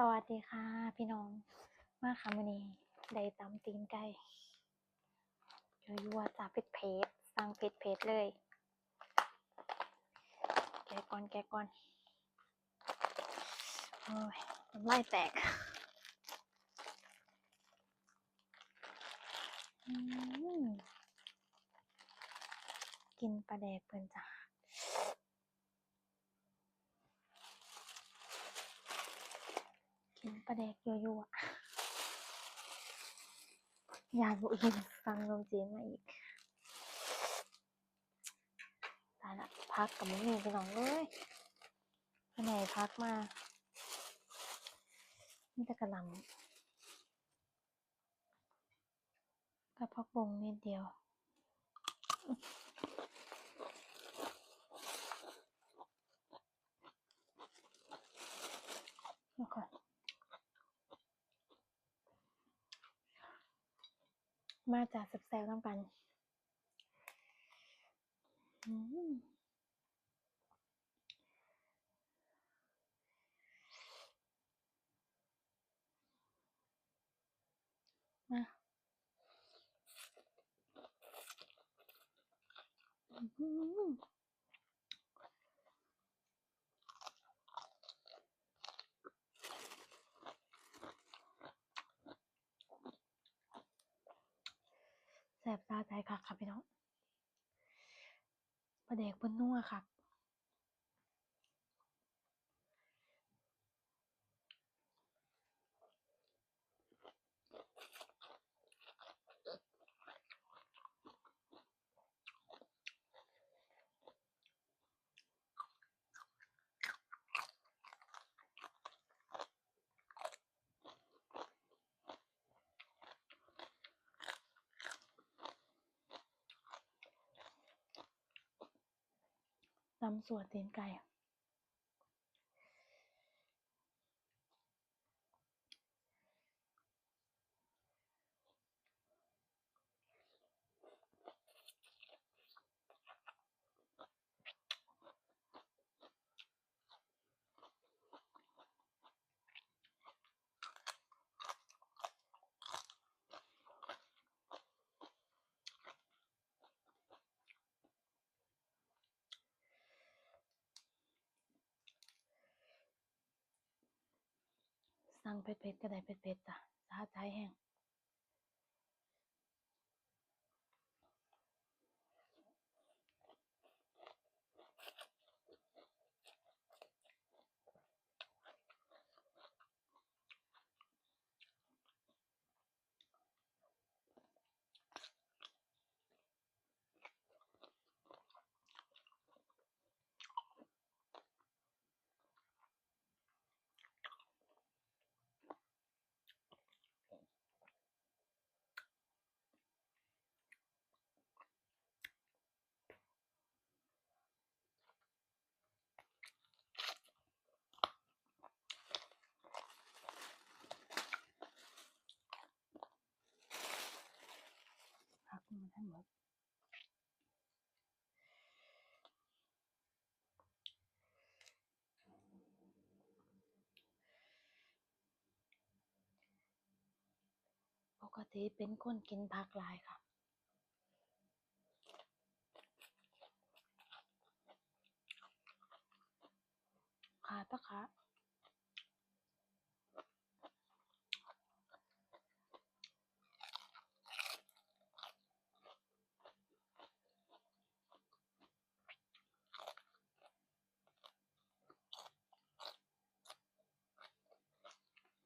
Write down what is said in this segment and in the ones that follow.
สวัสดีค่ะ พี่น้อง มาค่ะมื้อนี้ได้ตำตีนไก่ยั่วจากเพชรเพชรสั่งเพชรเพชรเลย แกก่อนแกก่อนโอ้ยน้ำลายแตกอืมกินปลาแดกเพิ่นจ้ะ กินปลาแดกยั่วๆอยากบุอินฟังลมจีนมาอีกตายละพักกับมึงนี่พี่น้องเอ้ยไปไหนพักมานี่แต่กระหลำกับพักบงนิดเดียวแล้วก่อน มาจากแซลน้ำกันมาอืมแสบตาใจค่ะค่ะพี่น้อง ปลาเด็กบนนัวค่ะ ลำส่วนตีนไก่ สั่งเผ็ดๆก็ได้เผ็ดๆจ้ะสาใจแห้ง ให้หมดปกติเป็นคนกินผักหลายค่ะขาตะคะ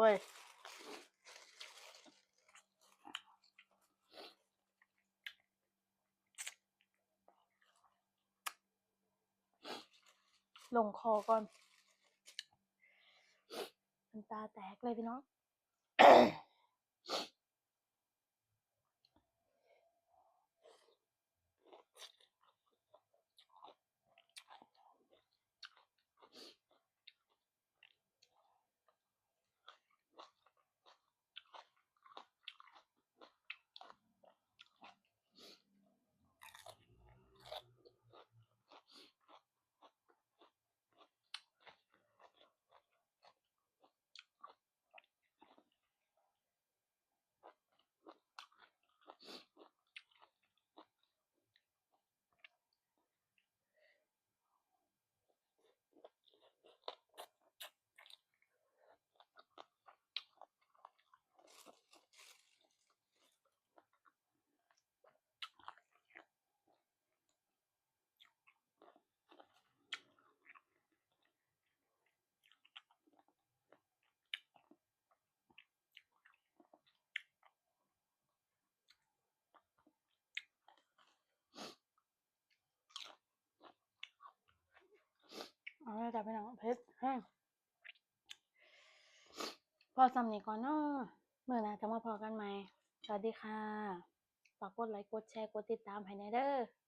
อ้ยลงคอก่อนน้ำตาแตกเลยพี่น้อง จ้ะพี่น้องเพชรแห้งพอสำนีก่อนเนาะเมื่อนะจะมาพอกันไหมสวัสดีค่ะฝากกดไลค์กดแชร์กดติดตามให้แน่เด้อ